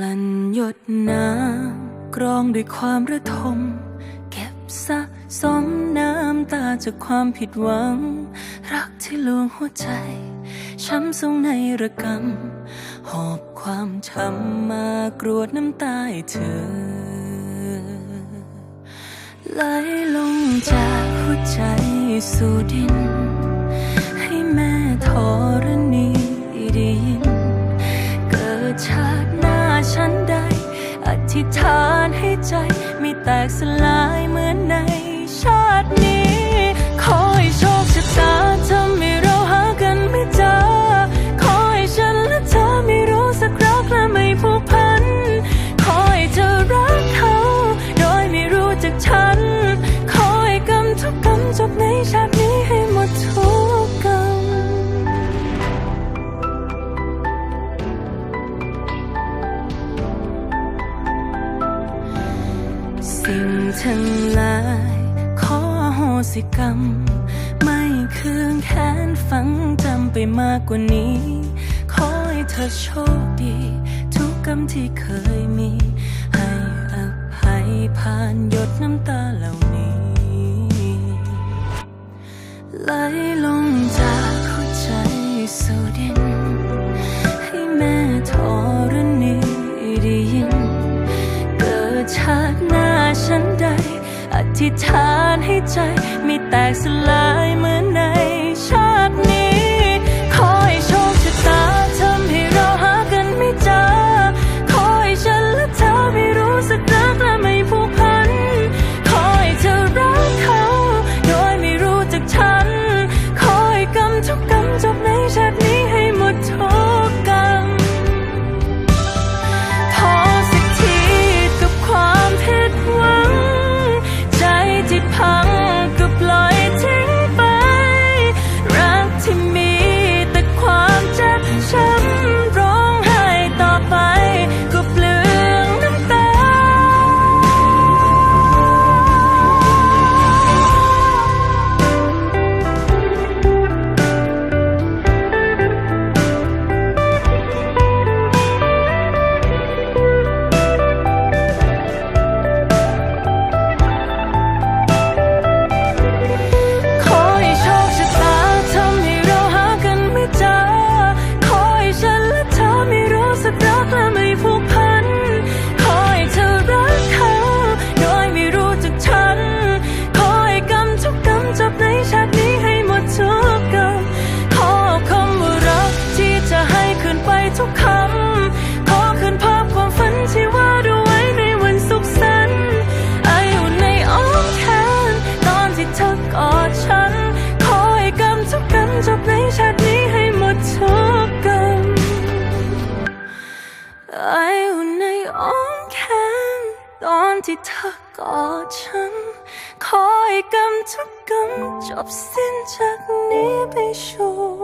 ลั่นหยดน้ำกรองด้วยความระทม เก็บสะสมน้ำตาจากความผิดหวัง รักที่ลวงหัวใจ ช้ำทรงในระกำหอบความช้ำมากรวดน้ำตาให้เธอ ไหลลงจากหัวใจสู่ดิน ใจไม่แตกสลายเหมือนในชาตินี้ ขอให้โชคชะตาทำให้ สิ่งทั้งหลาย ขอโหสิกรรม ไม่คืนแค้นฝังจำไปมากกว่านี้ ขอให้เธอโชคดี ทุกกรรมที่เคยมี ให้อภัยผ่านหยดน้ำตาเหล่านี้ไหลลงจากหัวใจสู่ดิน ธิษฐานให้ใจ ไม่แตกสลายเหมือนในชาตินี้ ที่เธอกอดฉัน ขอให้กรรมทุกกรรมจบสิ้นจากนี้ไปชั่ว